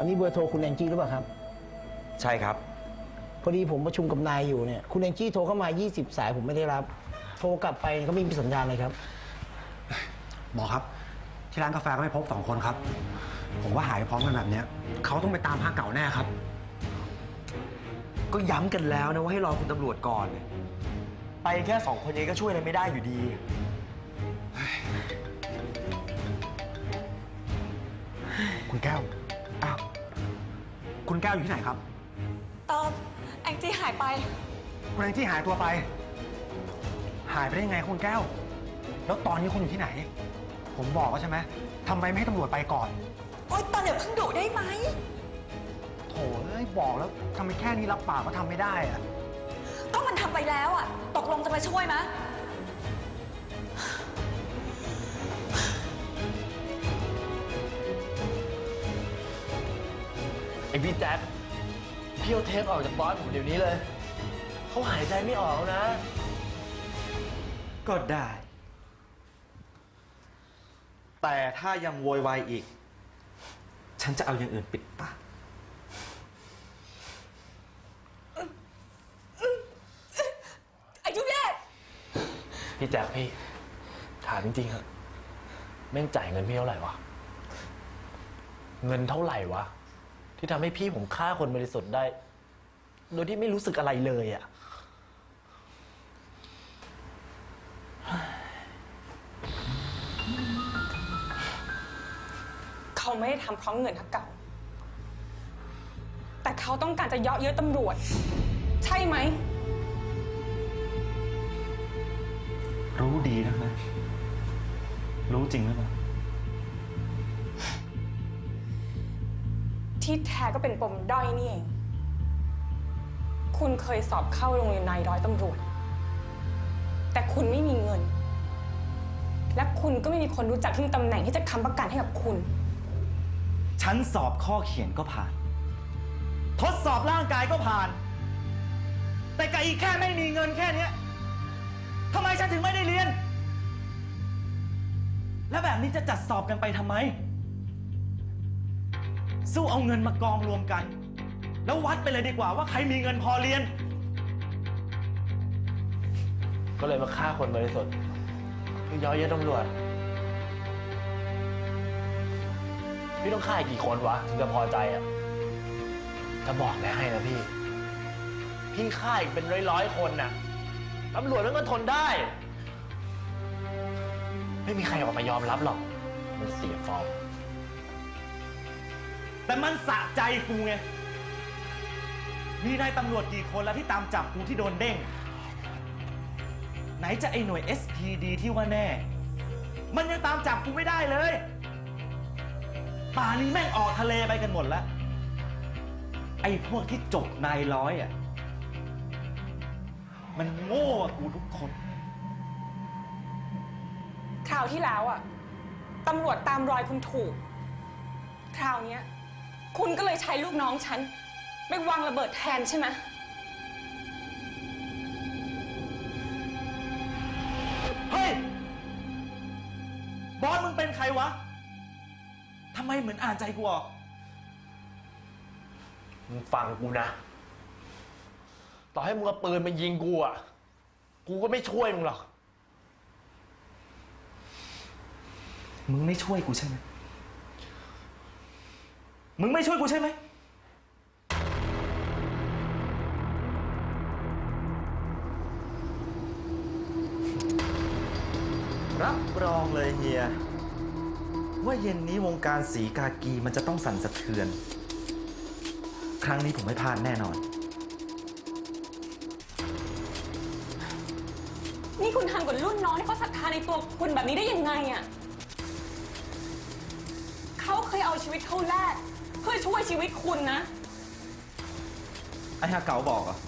อันนี้เบอร์โทรคุณแองจี้หรือเปล่าครับ ใช่ครับ พอดีผมประชุมกับนายอยู่เนี่ย คุณแองจี้โทรเข้ามา 20 สายผมไม่ได้รับ โทรกลับไปก็ไม่มีสัญญาณเลยครับ หมอครับ ที่ร้านกาแฟก็ไม่พบสองคนครับ ผมว่าหายพร้อมกันแบบเนี้ยเขาต้องไปตามผ้าเก่าแน่ครับ ก็ย้ำกันแล้วนะว่าให้รอคุณตำรวจก่อน ไปแค่สองคนนี้ก็ช่วยอะไรไม่ได้อยู่ดี คุณแก้วอ้าว คุณแก้วอยู่ที่ไหนครับตอบแองจี้หายไป คุณแองจี้หายตัวไป หายไปได้ยังไงคุณแก้ว แล้วตอนนี้คุณอยู่ที่ไหน ผมบอกแล้วใช่ไหมทำไมไม่ให้ตำรวจไปก่อน โอ๊ยตอนเดี๋ยวเพิ่งดุได้ไหม โถเอ้ยบอกแล้วทำไมแค่นี้รับปากก็ทำไม่ได้อะ ก็มันทำไปแล้วอะ ตกลงจะมาช่วยมะ ไอพี่แจ๊คพี่เอาเทปออกจากบอสผมเดี๋ยวนี้เลย เขาหายใจไม่ออกแล้วนะ ก็ได้ แต่ถ้ายังโวยวายอีก ฉันจะเอาอย่างอื่นปิดปาก ไอ้ทุเรศพี่แจ๊คพี่ ถามจริงๆเหอะแม่งจ่ายเงินพี่เท่าไหร่วะ เงินเท่าไหร่วะ ที่ทำให้พี่ผมฆ่าคนบริสุทธิ์ได้ โดยที่ไม่รู้สึกอะไรเลยอะเขาไม่ได้ทำเพราะเงินทักเก่า แต่เขาต้องการจะเยาะเย้ยตำรวจ ใช่ไหม รู้ดีนะนะ รู้จริงหรือเปล่า ที่แท้ก็เป็นปมด้อยนี่เอง คุณเคยสอบเข้าโรงเรียนนายร้อยตำรวจ แต่คุณไม่มีเงิน และคุณก็ไม่มีคนรู้จักที่มีตำแหน่งที่จะค้ำประกันให้กับคุณ ฉันสอบข้อเขียนก็ผ่าน ทดสอบร่างกายก็ผ่าน แต่กับอีกแค่ไม่มีเงินแค่เนี้ยทำไมฉันถึงไม่ได้เรียน แล้วแบบนี้จะจัดสอบกันไปทำไม สู้เอาเงินมากองรวมกัน แล้ววัดไปเลยดีกว่าว่าใครมีเงินพอเรียน ก็เลยมาฆ่าคนบริสุทธิ์เพื่อเย้อยเย้ยตำรวจ พี่ต้องฆ่าอีกกี่คนวะ ถึงจะพอใจอะจะบอกได้ให้นะพี่ พี่ฆ่าอีกเป็นร้อยๆคนน่ะตำรวจมันก็ทนได้ ไม่มีใครออกมายอมรับหรอก มันเสียฟอร์ม แต่มันสะใจกูไง มีนายตำรวจกี่คนแล้วที่ตามจับกูที่โดนเด้ง ไหนจะไอ้หน่วย SPD ที่ว่าแน่ มันยังตามจับกูไม่ได้เลย ป่านี้แม่งออกทะเลไปกันหมดแล้ว ไอ้พวกที่จบนายร้อยอะ มันโง่กว่ากูทุกคน คราวที่แล้วอะตำรวจตามรอยคุณถูก คราวเนี้ย คุณก็เลยใช้ลูกน้องฉันไปวางระเบิดแทนใช่ไหมเฮ้ย บอสมึงเป็นใครวะ ทำไมเหมือนอ่านใจกูออกมึงฟังกูนะ ต่อให้มึงเอาปืนมายิงกูอะ กูก็ไม่ช่วยมึงหรอก มึงไม่ช่วยกูใช่ไหม มึงไม่ช่วยกูใช่ไหม รับรองเลยเฮีย ว่าเย็นนี้วงการสีกากีมันจะต้องสั่นสะเทือน ครั้งนี้ผมไม่พลาดแน่นอน นี่คุณทำกับรุ่นน้องที่เขาศรัทธาในตัวคุณแบบนี้ได้ยังไงอะเขาเคยเอาชีวิตเขาแลก เพื่อช่วยชีวิตคุณนะ ไอ้ฮาเก๋าบอกเหรอะ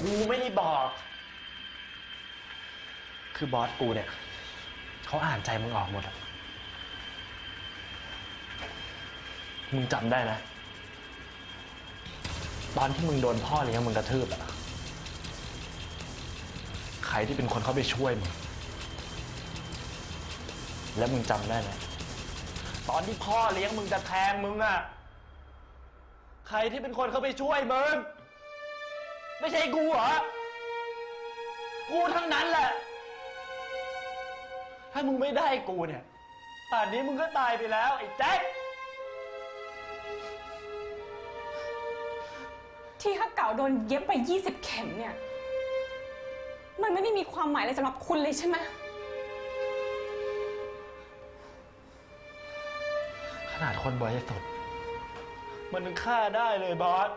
กูไม่ได้บอก คือบอสกูเนี่ยเขาอ่านใจมึงออกหมดอะมึงจำได้นะ ตอนที่มึงโดนพ่อเลี้ยงมึงกระทืบอะใครที่เป็นคนเข้าไปช่วยมึง แล้วมึงจำได้ไหม ตอนที่พ่อเลี้ยงมึงจะแทงมึงอะใครที่เป็นคนเข้าไปช่วยมึง ไม่ใช่กูเหรอ กูทั้งนั้นแหละ ถ้ามึงไม่ได้กูเนี่ย ป่านนี้มึงก็ตายไปแล้วไอ้แจ็ค ที่ฮักเก่าโดนเย็บไป 20 เข็มเนี่ย มันไม่ได้มีความหมายอะไรสำหรับคุณเลยใช่ไหม นาดคนบริสุทธิ์มันยังฆ่าได้เลยบอส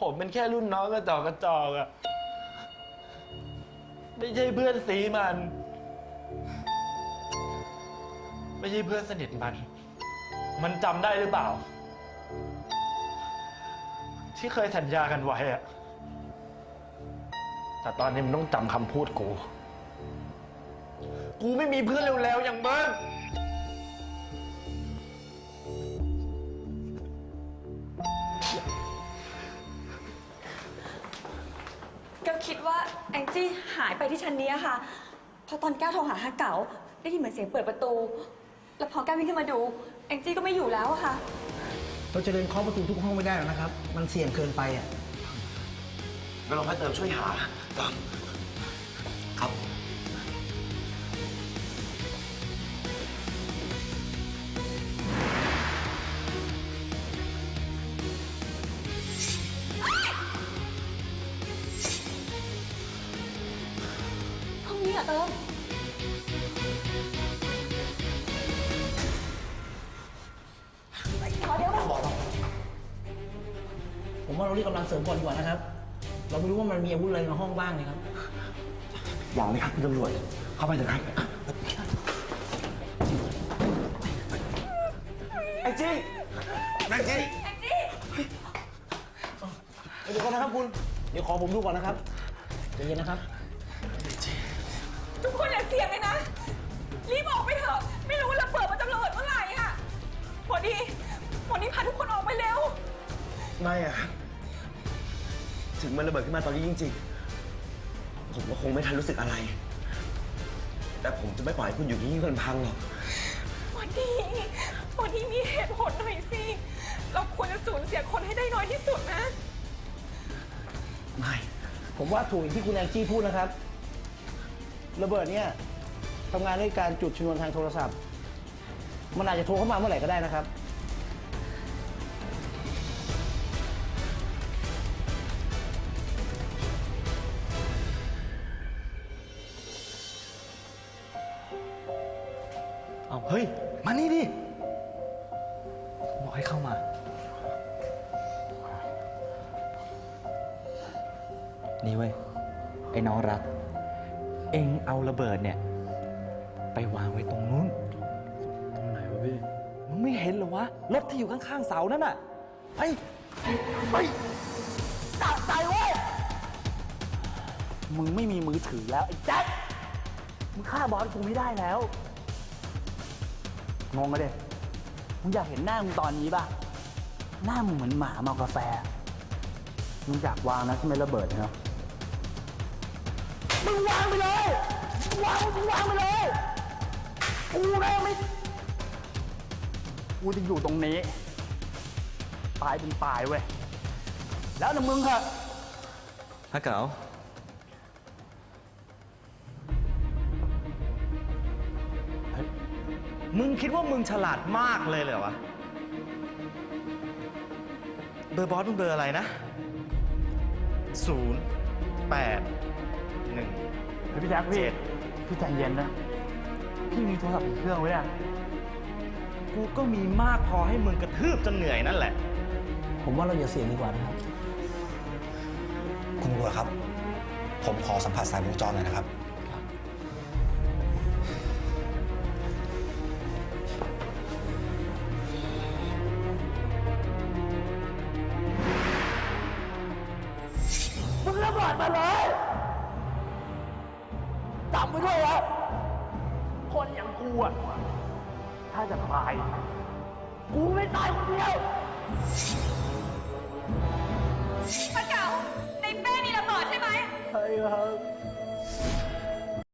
ผมเป็นแค่รุ่นน้องกระจอกกระจอกอะไม่ใช่เพื่อนสีมัน ไม่ใช่เพื่อนสนิทมัน มันจำได้หรือเปล่า ที่เคยสัญญากันไว้อะแต่ตอนนี้มันต้องจำคำพูดกู กูไม่มีเพื่อนเร็วๆอย่างมึง คิดว่าแองจี้หายไปที่ชั้นนี้อะค่ะ พอตอนแก้วโทรหาฮักเก๋าได้ยินเหมือนเสียงเปิดประตู แล้วพอแก้ววิ่งขึ้นมาดู แองจี้ก็ไม่อยู่แล้วอะค่ะ เราจะเดินเคาะประตูทุกห้องไม่ได้หรอกนะครับ มันเสี่ยงเกินไปอะงั้นเราให้เติมช่วยหาครับ ห้องนี้อะเติมขอเดี๋ยวผมว่าเราเรียกกำลังเสริมก่อนดีกว่านะครับ เราไม่รู้ว่ามันมีอาวุธอะไรในห้องบ้างนะครับ อย่างเลยครับคุณตำรวจ เข้าไปเถอะครับ ไอ้จี้นางจี้แองจี้เดี๋ยวก่อนนะครับคุณ เดี๋ยวขอผมดูก่อนนะครับใจเย็นนะครับ ทุกคนอย่าเสียงเลยนะ รีบออกไปเถอะ ไม่รู้ว่าระเบิดมันจะระเบิดเมื่อไหร่อะพอดีพอดีพาทุกคนออกไปเร็ว ไม่อะครับถึงมันระเบิดขึ้นมาตอนนี้จริงๆ ผมก็คงไม่ทันรู้สึกอะไร แต่ผมจะไม่ปล่อยให้คุณอยู่ที่นี่คนพังหรอกวันนี้วันนี้มีเหตุผลหน่อยสิ เราควรจะสูญเสียคนให้ได้น้อยที่สุดนะ ไม่ ผมว่าถูกอย่างที่คุณแองจี้พูดนะครับ ระเบิดเนี่ยทำงานด้วยการจุดชนวนทางโทรศัพท์ มันอาจจะโทรเข้ามาเมื่อไหร่ก็ได้นะครับ เอาเฮ้ย มานี่ดิ บอกให้เข้ามา นี่เว้ย ไอ้น้องรัก เอ็งเอาระเบิดเนี่ย ไปวางไว้ตรงนู้น ตรงไหนวะพี่ มึงไม่เห็นเหรอวะ รถที่อยู่ข้างๆเสานั่นน่ะไอ้ไปตัดใจเว้ย มึงไม่มีมือถือแล้วไอ้แจ็ค มึงฆ่าบอสกูไม่ได้แล้ว งงอะเด็มึงอยากเห็นหน้ามึงตอนนี้ป่ะ หน้ามึงเหมือนหมาเมากาแฟ มึงอยากวางนะที่ไม่ระเบิดเนาะ มึงวางไปเลยมึงวางมึงวางไปเลยกูแม่งไม่กูจะอยู่ตรงนี้ ตายเป็นตายเว้ย แล้วนะมึงค่ะฮักเก๋ามึงคิดว่ามึงฉลาดมากเลยเหรอวะ เบอร์บอสมึงเบอร์อะไรนะศูนย์แปด หนึ่งพี่แจ็คพี่พี่ใจเย็นนะ พี่มีโทรศัพท์อีกเครื่องไว้อะกูก็มีมากพอให้มึงกระทืบจนเหนื่อยนั่นแหละ ผมว่าเราอย่าเสี่ยงดีกว่านะครับ คุณตำรวจครับ ผมขอสัมผัสสายวงจรหน่อยนะครับ มึงระเบิดมาเลยจำไว้ด้วยนะคนอย่างกูอะถ้าจะตาย กูไม่ตายคนเดียวฮักเก๋าในเป้มีระเบิดใช่ไหม ใช่ครับ